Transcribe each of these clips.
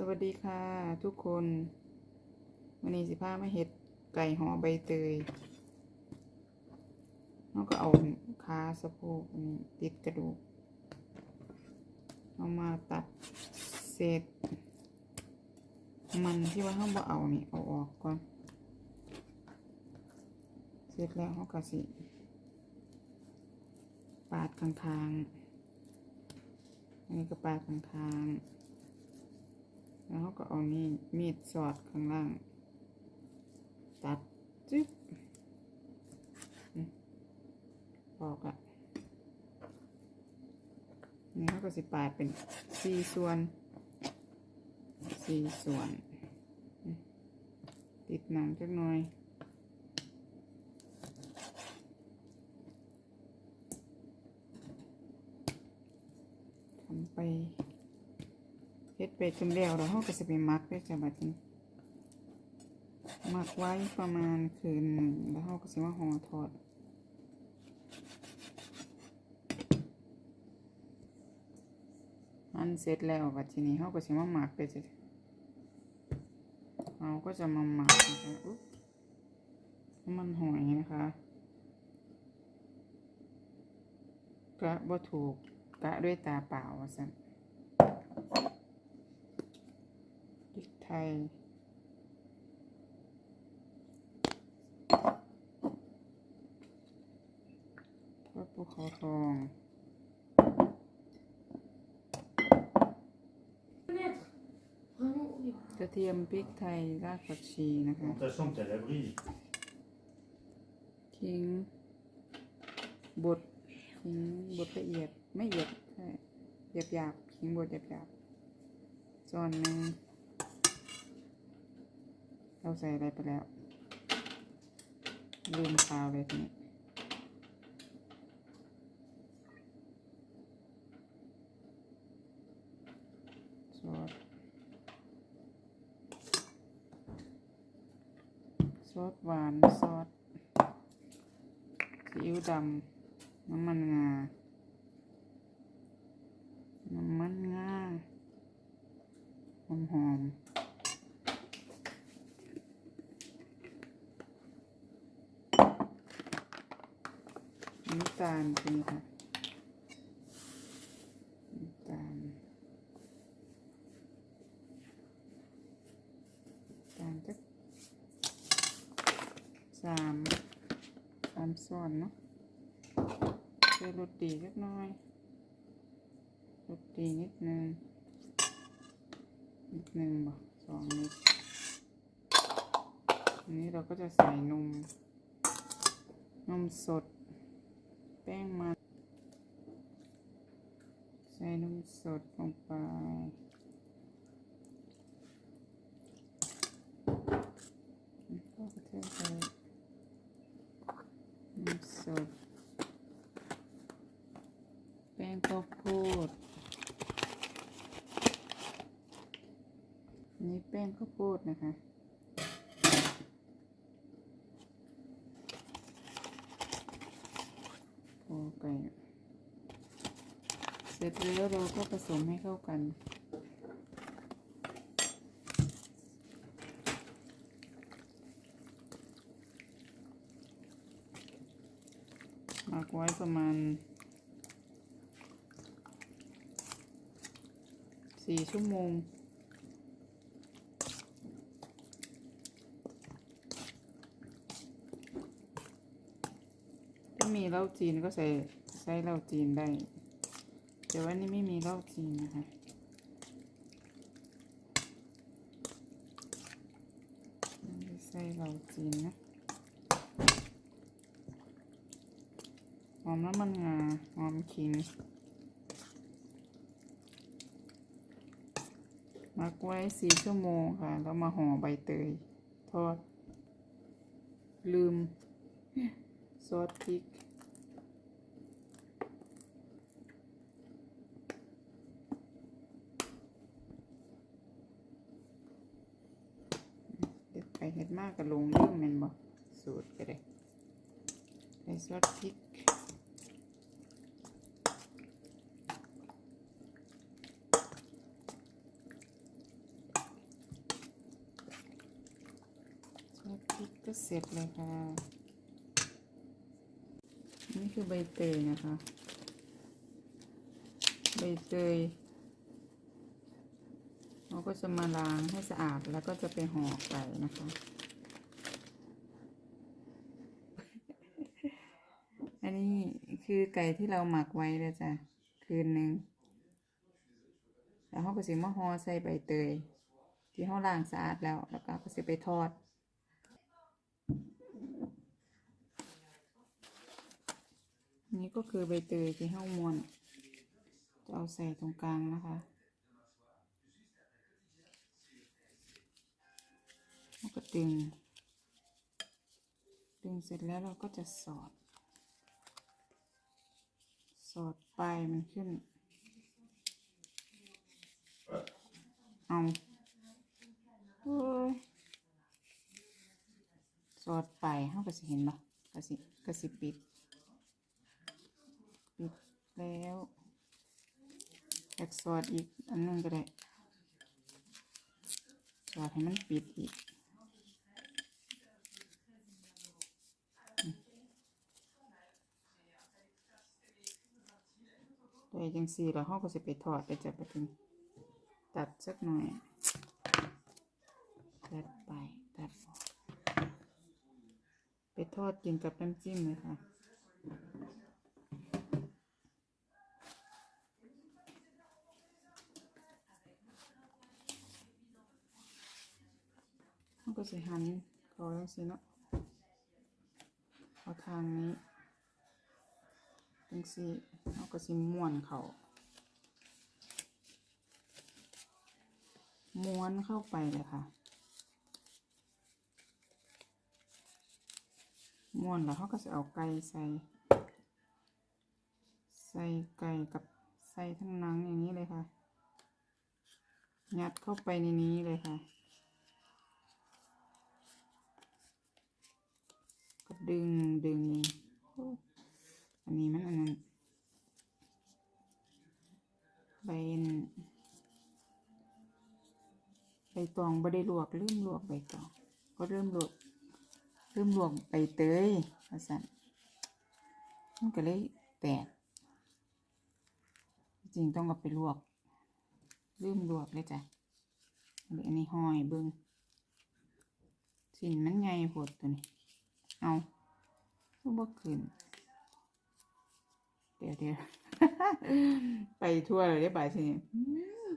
สวัสดีค่ะ ทุกคนวันนี้สิพามาเฮ็ดไก่ห่อใบเตยเราก็เอาขาสะโพกนี้ติดกระดูกเอามาตัดเศษ มันที่ว่าเราบ่เอานี่เอาออกก่อน เสร็จแล้วเราก็สิปาดข้างๆอันนี้ก็ปาดข้างๆ แล้วเขาก็เอานี่มีดสอดข้างล่าง ตัดจึ๊บออกอะนี่เขาก็สิปาดเป็นสี่ส่วนสี่ส่วน ติดหนังจักหน่อยทำไป เฮ็ดไปจนแล้วแล้วเราก็จะไปมักได้จ้ะบัดนี้มักไว้ประมาณคืนหนึ่งแล้วเราก็จะมาห่อทอดอันเสร็จแล้วบัดทีนี้เราก็จะมาหมักไปจ้ะเราก็จะมาหมักนะคะอุ๊บมันหอยนะคะกะบ่ถูกกะด้วยตาเปล่าว่าซั่น พริก ไทยทอดภูเขาทองกระเทียมพริกไทย รากผักชีนะคะ Attention que t'as l'abri. ขิงบดขิงบดละเอียดไม่เอียดใช่หยาบหยาบๆขิงบดหยาบหยาบๆส่วนหนึ่ง เราใส่อะไรไปแล้ว ลืมคาวเลยทีนี้ซอสซอสหวานซอสซีอิ๊วดำน้ำมันงา น้ำมันงา หอมหอมๆ น้ำตาลเป็นค่ะน้ำตาลน้ำตาลจักสามสามส่วนเนาะใส่รสดีสักหน่อยรสดีนิดนึงนิดนึงบ่สองนิดอันนี้เราก็จะใส่นม นมสด แป้งมันใส่นมสดลงไป ก็กระเทียมไปนมสด แป้งข้าวโพด อันนี้แป้งข้าวโพดนะคะ พอไก่เส ร็จแล้วเราก็ผสมให้เข้ากัน หมักไว้ประมาณสี่ชั่วโมงถ้ามีเหล้าจีนก็ใส่ใส่เหล้าจีนได้ แต่ว่านี่ไม่มีเหล้าจีนนะคะไม่ใส่เหล้าจีนนะหอมน้ำมันงาหอมขิงมักไว้สี่ชั่วโมงค่ะ แล้วมาห่อใบเตย ทอด ลืม ซอสพริกากรลงเรื่องมันบ่สูตรก็ได้ใส่ซอสพริกซอสพริกก็เสร็จเลยค่ะ นี่คือใบเตยนะคะ ใบเตยเราก็จะมาล้างให้สะอาดแล้วก็จะไปห่อไก่นะคะ คือไก่ที่เราหมักไว้แล้วจ้ะ คืนหนึ่งแล้วเขาก็สิมาห่อใส่ใบเตย ที่เขาล้างสะอาดแล้ว แล้วก็ก็สิไปทอด นี่ก็คือใบเตยที่เขามวนจะเอาใส่ตรงกลางนะคะแล้วก็ดึง ดึงเสร็จแล้วเราก็จะสอด อดปลายมันขึ้น เอาโอ้ยสอดไปเขาก็สิเห็นปะก็สิก็สิปิด ปิดแล้วอกสอดอีกอันนึงก็ได้ สอดให้มันปิดอีก จังสี่แล้วเขาก็จะไปทอดไปจับไปถึงตัดสักหน่อย ตัดไป ตัดออกไปทอดกินกับน้ำจิ้มเลยค่ะก็จะหันเขาแล้วสิเนาะเอาทางนี้ จังสิเอาก็สิม้วนเขาม้วนเข้าไปเลยค่ะม้วนแล้วเขาก็จะเอาไก่ใส่ ใส่ไก่กับใส่ทั้งหนังอย่างนี้เลยค่ะ ยัดเข้าไปในนี้เลยค่ะ ก็ดึงดึง อันนี้มันอันนั้นใบนใบตองบ่ได้ลวกลืมลวกใบตอง ก็เริ่มลวกเริ่มลวกใบเตยว่าสั่นมันก็เลยแตก จริงต้องเอาไปลวกลืมลวกเลยจ้ะอันนี้ห้อยเบิ้งสินมันใหญ่โพดตัวนี้ เอาก็บ่ขึ้น เดี๋ยวเดี๋ยวไปทั่วเลยได้บ่ายทีนี้อืม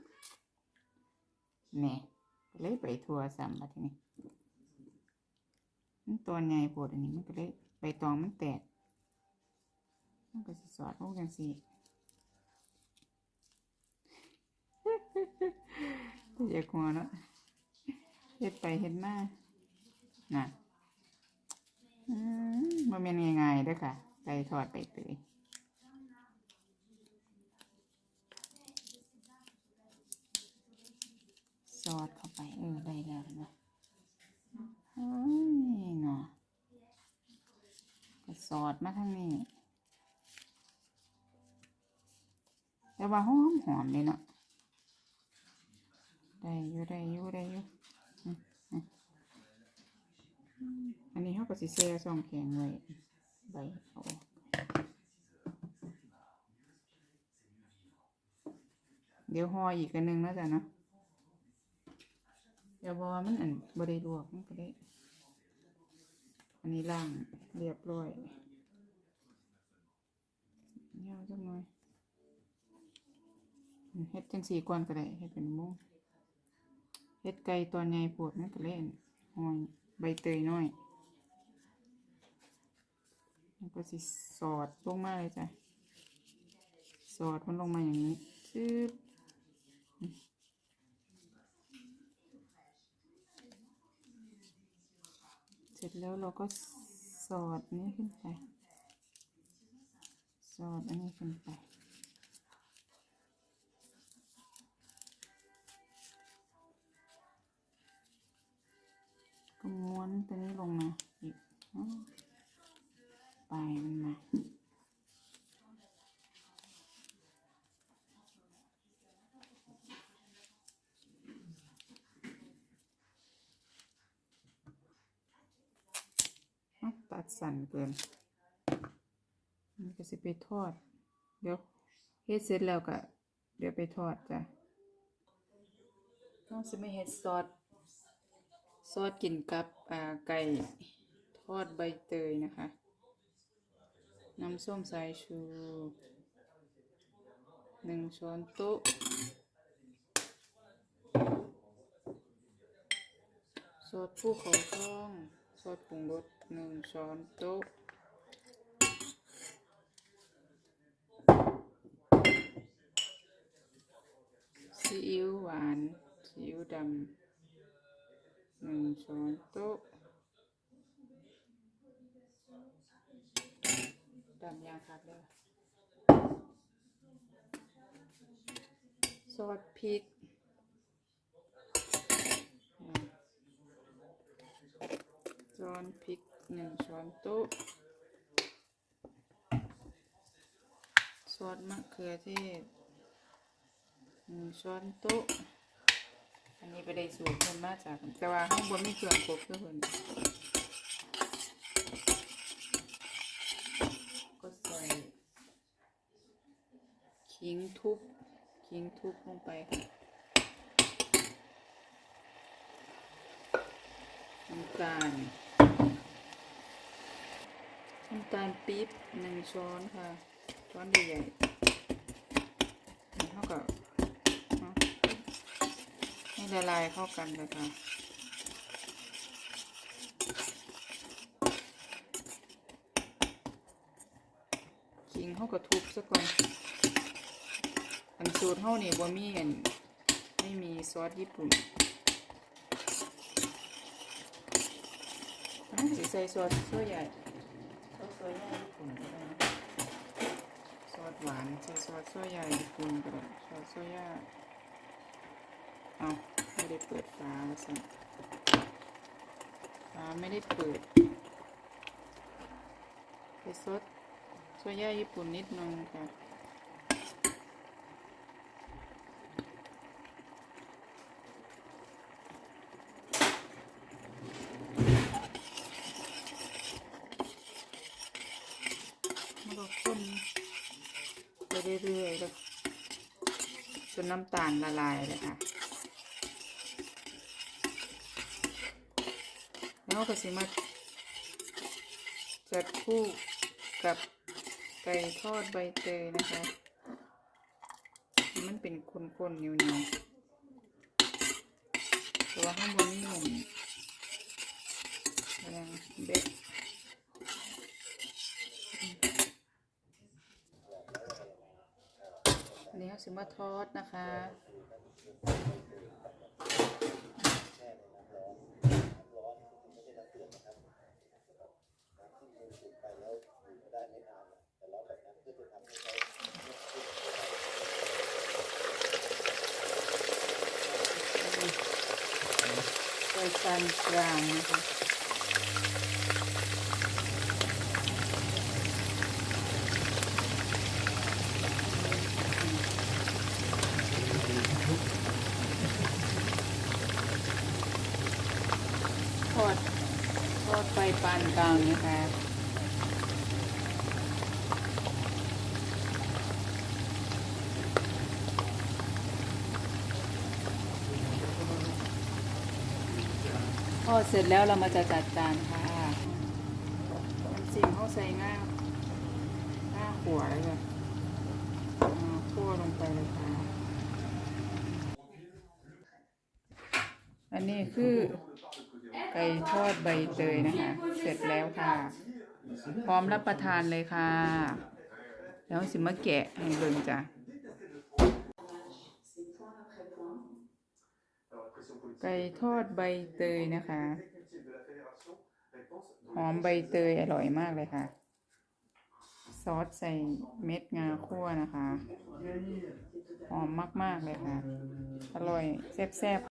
แหน่ก็เลยไปทั่วซ้ำบัดทีนี้มันตัวใหญ่โพดอันนี้มันก็เลยใบตองมันแตก มันก็สิสอดลงจังซี่อยากหัวเนาะเฮ็ดไปเฮ็ดมาน่ะอืมมันเป็นง่ายๆเด้วยค่ะไก่ทอดใบเตยซ อสเข้าไปเออได้แล้วนไหมเฮ้ยเนาะก็ซอสมาทางนี้แต่ว่าหอมหอมเลยเนาะได้อยู่ได้อยู่ได้อยู่อันนี้เขาก็สิเซ่ซองแข็งไว้ใบเอาเดี๋ยวห่ออีกอันหนึ่งแล้วจ้ะเนาะ เดี๋ยวบอมันอันบริลวกมันก็ได้ อันนี้ล่างเรียบร้อยยาวจังหน่อยเฮ็ดจังสี่ก้อนก็ได้เฮ็ดเป็นมุ้งเฮ็ดไก่ตอนใหญ่ปวดมันก็เล่นหอยใบเตยน้อยแล้วก็สิสอดลงมาเลยจ้ะ สอดมันลงมาอย่างนี้ชืบ สร็จแล้วเราก็สอดนี้ขึ้นไป สอดอันนี้ขึ้นไป สั่นเกินมันก็สิไปทอด เดี๋ยวเฮ็ดเสร็จแล้วก็เดี๋ยวไปทอดจ้ะน้องสิไม่เฮ็ดซอสซอสกินกับอ่าไก่ทอดใบเตยนะคะ น้ำส้มสายชูหนึ่งช้อนโต๊ะซอสภูเขาทองซอสปรุงรส หนึ่งช้อนโต๊ะซีอิ๊วหวานซีอิ๊วดำหนึ่งช้อนโต๊ะดำยางครับเลยซอสพริกอ่าช้อนพริก หนึ่งช้อนโต๊ะซอสมะเขือเทศหนึ่งช้อนโต๊ะอันนี้ไปได้สูตรเพิ่นมาจากแต่ว่าข้างบนไม่เครื่องครบเพื่อนก็ใส่ขิงทุบขิงทุบลงไปค่ะน้ำตาล น้ำตาลปี๊บหนึ่งช้อนค่ะ ช้อนใหญ่ๆเท่ากับให้ละลายเข้ากันเลยค่ะขิงเขาก็ทุบซะก่อน อันสูตรเขานี่บ่มีอันไม่มีซอสญี่ปุ่นอันสิใส่ซอสโซยา ซอสโซยาญี่ปุ่นก็ได้ซอสหวานใช้ซอสโซยาญี่ปุ่นก็ได้ซอสโซยาเอาไม่ได้เปิดฟ้าสิฝาไม่ได้เปิดใส่ซอสโซยาญี่ปุ่นนิดนึงค่ะ แล้วก็ข้นไป เรื่อยๆแล้วจนน้ำตาลละลายเลยค่ะ แล้วก็สิมาจัดคู่กับไก่ทอดใบเตยนะคะ มันเป็นข้นๆเหนียวๆแต่ว่าข้างบนนี่หมือนอะไรนะเบ็ด อันนี้ เขาสิมาทอดนะคะไฟปานกลางนะคะ ทอดทอดไฟปา นะคะทอดเสร็จแล้วเรามาจะจัดจานค่ะน้ำจิ้มเขาใส่ง่าง่าขัวเลยค่ะคั่วลงไปเลยค่ะ อันนี้คือไก่ทอดใบเตยนะคะ เสร็จแล้วค่ะ พร้อมรับประทานเลยค่ะ แล้วสิมาแกะให้เบิ่งจ้ะไก่ทอดใบเตยนะคะ หอมใบเตยอร่อยมากเลยค่ะ ซอสใส่เม็ดงาคั่วนะคะ หอมมาก ๆ เลยค่ะ อร่อยแซ่บ